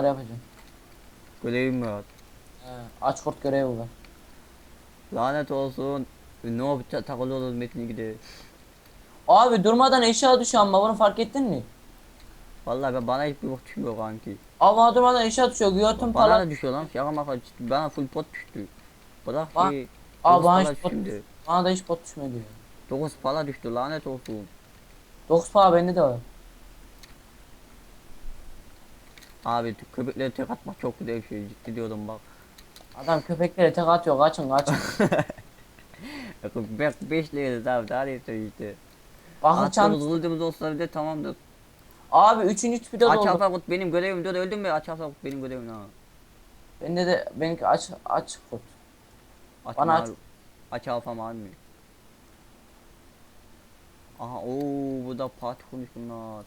onları yapacağım. Görevim var. He, aç kurt görevi var. Lanet olsun. Ne yapacağız takılıyoruz Metin 2'de. Abi durmadan eşya düşüyor ama bunu fark ettin mi? Vallahi ben bana hiçbir bok düşmüyor kanki. Bana durmadan eşya düşüyor. Güyotun Bana falan. da düşüyor lan. Şaka maka ciddi. Bana full pot düştü. Bırak Bak, ki. Abi dokuz bana pala hiç pot, şimdi. bana da hiç pot düşmedi ya. 9 pala düştü lanet olsun. 9 para bende de var. Abi köpekleri tek atmak çok güzel bir şey ciddi diyorum bak. Adam köpeklere tek atıyor. Kaçın kaçın. Köpek 5 liraydı abi daha neyse işte. Bakın çant. kılıcımız olsa bile tamamdır. Abi 3. tüpü de Aç doldu. alfa kut benim görevim diyor öldüm mü aç alfa kut benim görevim ha. Bende de benimki aç aç kurt. Aç Bana aç. Aç alfa mavi mi? Aha ooo bu da parti kurmuş bunlar.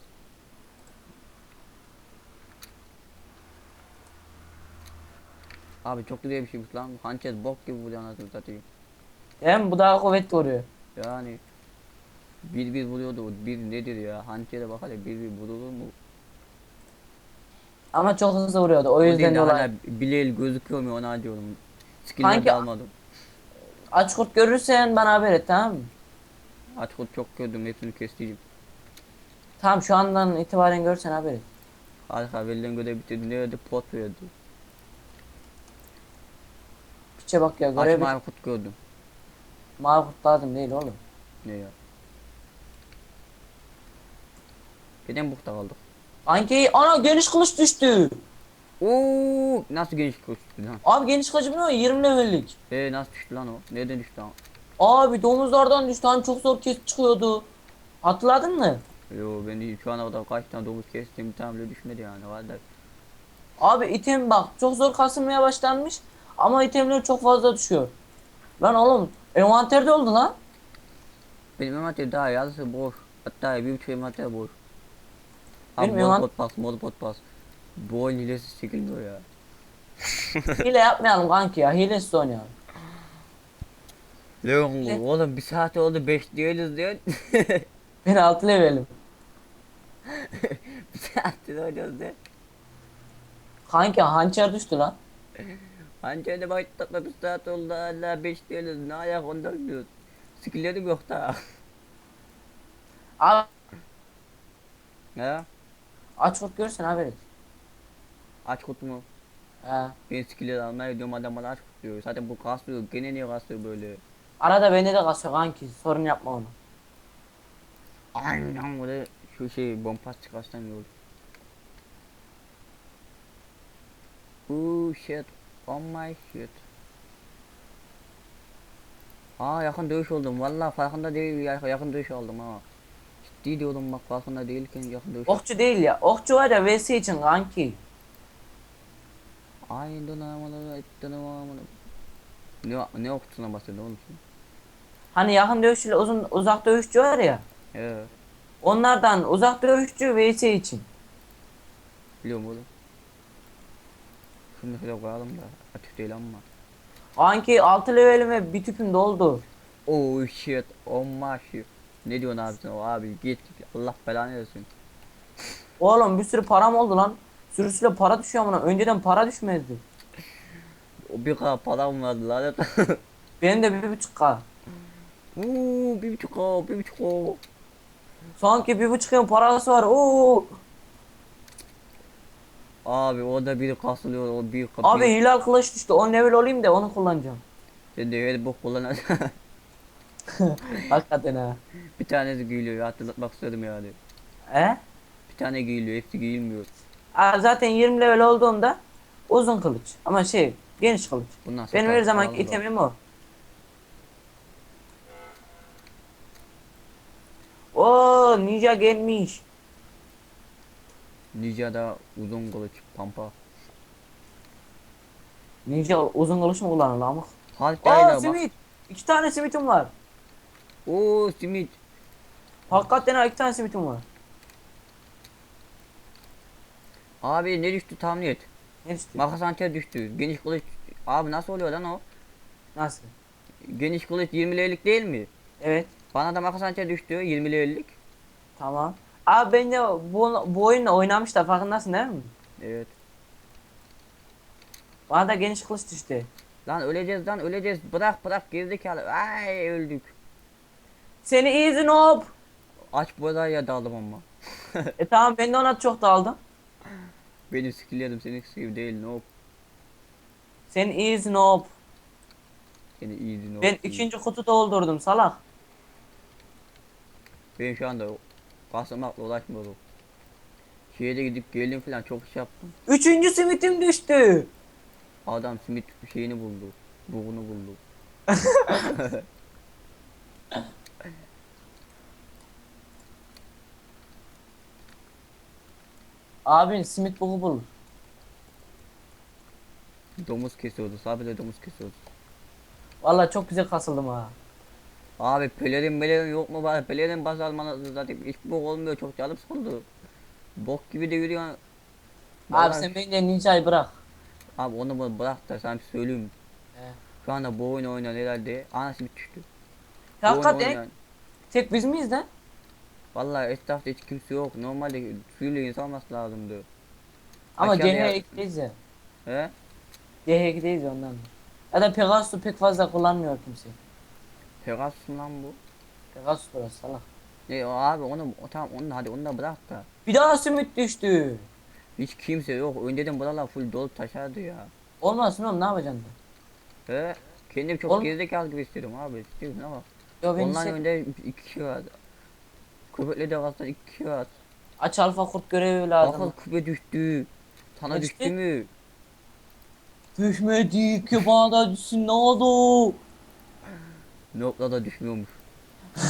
Abi çok güzel bir şeymiş lan. Hançer bok gibi vuruyor anasını satayım. Hem bu daha kuvvetli vuruyor. Yani bir bir vuruyordu. Bir nedir ya? Hançere bak hele bir bir vurulur mu? Ama çok hızlı vuruyordu. O yüzden dolayı. hala bileği gözüküyor mu ona diyorum. Skill'ler Hangi- de almadım. Aç kurt görürsen bana haber et tamam mı? Aç kurt çok gördüm hepsini kestiydim. Tamam şu andan itibaren görsen haber et. Harika verilen görev bitirdi. Nerede pot verdi. Piçe bak ya Aç görev mavi kut gördüm. mavi kurt lazım değil oğlum. Ne ya? Neden bukta kaldık? Anki ana geniş kılıç düştü. Oo, nasıl geniş kılıç düştü lan? Abi geniş kılıç ne o 20 levellik. Ee nasıl düştü lan o? Nereden düştü lan? Abi domuzlardan düştü hani çok zor kes çıkıyordu. Hatırladın mı? Yo ben de şu ana kadar kaç tane domuz kestim bir tane bile düşmedi yani da. Abi item bak çok zor kasılmaya başlanmış ama itemler çok fazla düşüyor. Lan oğlum envanterde oldu lan. Benim envanter daha yazısı boş. Hatta bir buçuk envanter boş. Benim Abi mod envan- pot pas, mod pot pas. Bu oyun hilesi çekilmiyor ya. Hile yapmayalım kanki ya hilesiz oynayalım. Leon Ne? oğlum bir saat oldu 5 değiliz diyor. Ben 6 levelim. bir saattir oynuyoruz diyor. Kanki hançer düştü lan. Hançerle başlatma bir saat oldu hala 5 değiliz. Ne ayak ondan diyor. Skillerim yok da. Abi Ya aç kurt görürsen haber et. aç kutumu. He. Ben skilleri almaya gidiyorum adam bana aç kut diyor. Zaten bu kasıyor. Gene niye kasıyor böyle? Arada bende de kasıyor kanki sorun yapma onu. Aynen böyle şu şey çıkarsam iyi olur. Ooh shit. Oh my shit. Aa yakın dövüş oldum. Vallahi farkında değil ya- yakın dövüş oldum ha. Ciddi diyorum bak farkında değilken yakın dövüş. Okçu değil ya. Okçu var ya VS için kanki. Ay donamalı donamalı. Ne ne okutuna bahsediyorsun oğlum sen? Hani yakın dövüşçüyle uzun uzak dövüşçü var ya. Evet Onlardan uzak dövüşçü VS için. biliyorum oğlum. Şöyle koyalım da açık değil ama. Kanki 6 levelim ve bir tüpüm doldu. Oh shit, oh my shit. Ne diyorsun abi sen o abi git git Allah belanı versin. Oğlum bir sürü param oldu lan. Sürüsüyle para düşüyor amına. Önceden para düşmezdi. O bir kadar param vardı lanet. Benim de bir buçuk k. Uuu bir buçuk o bir buçuk o. Sanki bir buçuk yıl parası var. Oo. Abi orada biri kasılıyor o bir kapı. Abi hilal kılıç düştü. 10 level olayım da onu kullanacağım. Sen de öyle bok kullan. Hakikaten ha. bir tanesi ya hatırlatmak istedim yani. He? Bir tane giyiliyor hepsi giyilmiyor. Aa, zaten 20 level olduğunda uzun kılıç. Ama şey geniş kılıç. Bundan sonra Benim her zaman da. itemim o. Oo ninja gelmiş. Ninja'da uzun kılıç pampa. Ninja uzun kılıç mı kullanır amık? Aa öyle bak. simit. İki tane simitim var. Oo simit. Hakikaten ha iki tane simitim var. Abi ne düştü tahmin et. Ne düştü? Makas düştü. Geniş kılıç. Abi nasıl oluyor lan o? Nasıl? Geniş kılıç 20'lik değil mi? Evet. Bana da makas düştü 20'lik. Tamam. Abi ben de bu, bu oyunla oynamışlar farkındasın değil mi? Evet. Bana da geniş kılıç düştü. Lan öleceğiz lan öleceğiz. Bırak bırak gerizekalı. Ay öldük. Seni easy noob. Aç buraya daldım ama. e tamam ben de ona çok daldım. Benim skillerim senin skill değil no. Seni easy noob. Seni easy no. Ben ikinci kutu doldurdum salak. Ben şu anda basamakla ulaşmıyorum. Şehre gidip geldim falan çok iş yaptım. Üçüncü simitim düştü. Adam simit şeyini buldu. Buğunu buldu. Abin simit bugu bulur. Domuz kesiyordu. Sadece domuz kesiyordu. Valla çok güzel kasıldım ha. Abi pelerin pelerin yok mu bari? Pelerin baz almanız zaten hiç bok olmuyor. Çok canım sıkıldı. Bok gibi de yürüyor. Abi Vallahi- sen bence ninja'yı bırak. Abi onu bu- bırak da sana bir söyleyeyim. He. Şu anda bu oyunu oynayan herhalde anası bir düştü. Bu oyunu Hakikaten oynayan- tek biz miyiz lan? Vallahi etrafta hiç kimse yok. Normalde suyla insan olması lazımdı. Ama Aşağıda CH ya- 2'deyiz ya. He? 2'deyiz ya ondan. Ya da Pegasus'u pek fazla kullanmıyor kimse. Pegasus lan bu? Pegasus burası salak. Ne o abi onu o, tamam onu hadi onu da bırak da. Bir daha simit düştü. Hiç kimse yok. Önceden buralar full dolu taşardı ya. Olmasın oğlum ne yapacaksın? He? Kendim çok Oğlum- gerizekalı gibi istiyorum abi. İstiyorum ama. Yo ben Ondan önde iki kişi var. Köpekle de kalsan iki kişi var. aç alfa kurt görevi lazım. Akıl küpe düştü. Sana düştü mü? Düşmedi ki bana düşsün ne oldu? Noktada düşmüyormuş.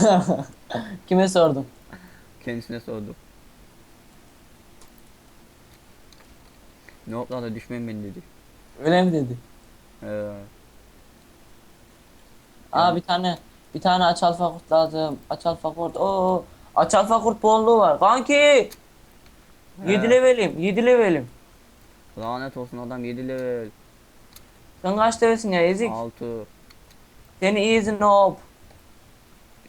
Kime sordun? Kendisine sordu. Noktada düşmem ben dedi. Öyle mi dedi? Ee, Aa bir tane bir tane aç alfa kurt lazım. Aç alfa kurt. Oo. Aç alfa kurt bolluğu var. Kanki. 7 He. levelim. 7 levelim. lanet olsun adam 7 level. Sen kaç levelsin ya ezik? 6. Seni easy noob.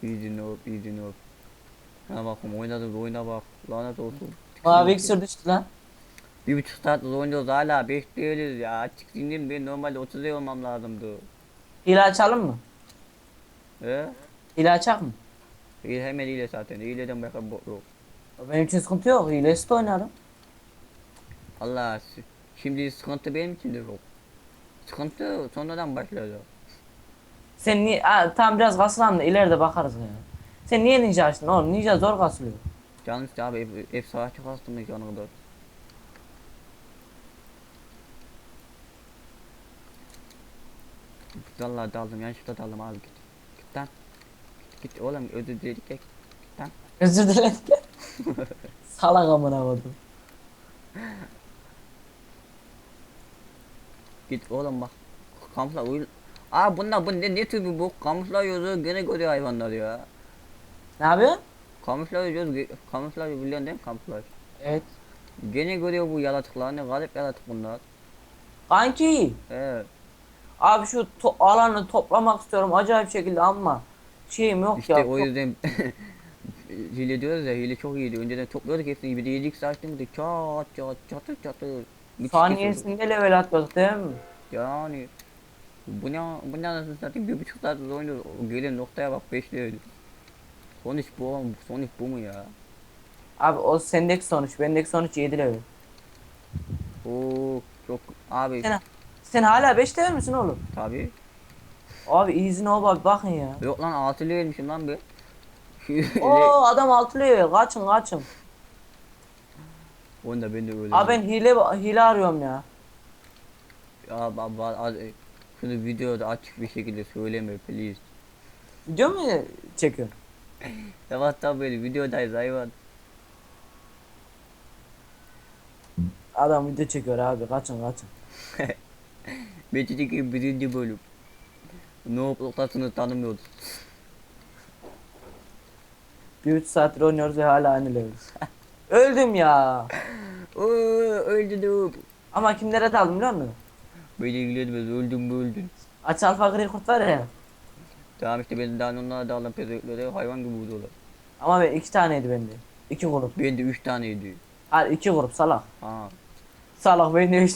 Easy noob, easy noob. Ha bakın oynadı oyuna bak. Lanet olsun. Mavi iksir düştü lan. Bir buçuk saattir oynuyoruz hala 5 değiliz ya. Açık sindim ben normalde 30 lira olmam lazımdı. Hile açalım mı? He? Hile açak mı? İyi hemen iyile zaten. İyileden başka bok yok. Benim için sıkıntı yok. Hilesiz de oynarım. Allah şimdi sıkıntı benim için de yok. Sıkıntı sonradan başladı. Sen niye... Aa, tamam biraz kasılan da ileride bakarız ya. Sen niye ninja açtın oğlum? Ninja zor kasılıyor. Canım işte abi hep, hep savaşçı kastım hiç ona kadar. Vallahi daldım yanlışlıkla daldım abi git. Git lan. Git git oğlum özür diledik ya. Git lan. Özür dilerim. Salak amına koydum. Git oğlum bak. Kamufla uyul. Aa bunlar bu ne, ne tür bir bu? Kamuflaj yazıyor gene görüyor hayvanlar ya. Ne yapıyorsun? Kamuflaj ge- Kamuflaj biliyorsun değil mi kamuflaj? Evet. Gene görüyor bu yaratıklar ne garip yaratık bunlar. Kanki. Evet. Abi şu to- alanı toplamak istiyorum acayip şekilde ama şeyim yok İşte ya. o yüzden hile diyoruz ya hile çok iyiydi. Önceden topluyorduk hepsini bir de yedik saçtığımızda çat çat çatır çatır. Saniyesinde level atladık değil mi? Yani bu ne bu ne anasını satayım bir buçuk saat oynuyoruz. Gelen noktaya bak 5 level. Sonuç bu oğlum, sonuç bu mu ya? Abi o sendeki sonuç, bendeki sonuç 7 level. Oo çok abi Sen, sen hala 5 level misin oğlum? tabi. Abi izin ol abi bakın ya. Yok lan 6 levelmişim lan bir. Oo adam 6 level kaçın kaçın. Onu da ben de öyle. Abi ben hile hile arıyorum ya. Ya baba az şunu videoda açık bir şekilde söyleme please. Video mu çekiyorsun? Evet tabi videodayız hayvan. Adam video çekiyor abi kaçın kaçın. Metin birinci bölüm. No noktasını tanımıyoruz. Bir 3 saattir oynuyoruz ve hala aynı level. Öldüm ya. Oo öldüm. Ama kimlere daldım biliyor musun? Beni ilgilenmez öldüm mü öldün. Aç alfa gri kurt var ya. Tamam işte ben daha onlara da alan pezeveklere hayvan gibi vurdular. Ama ben iki taneydi bende. İki grup. Ben de 3 taneydi. Hayır iki grup salak. Ha. Salak bende üç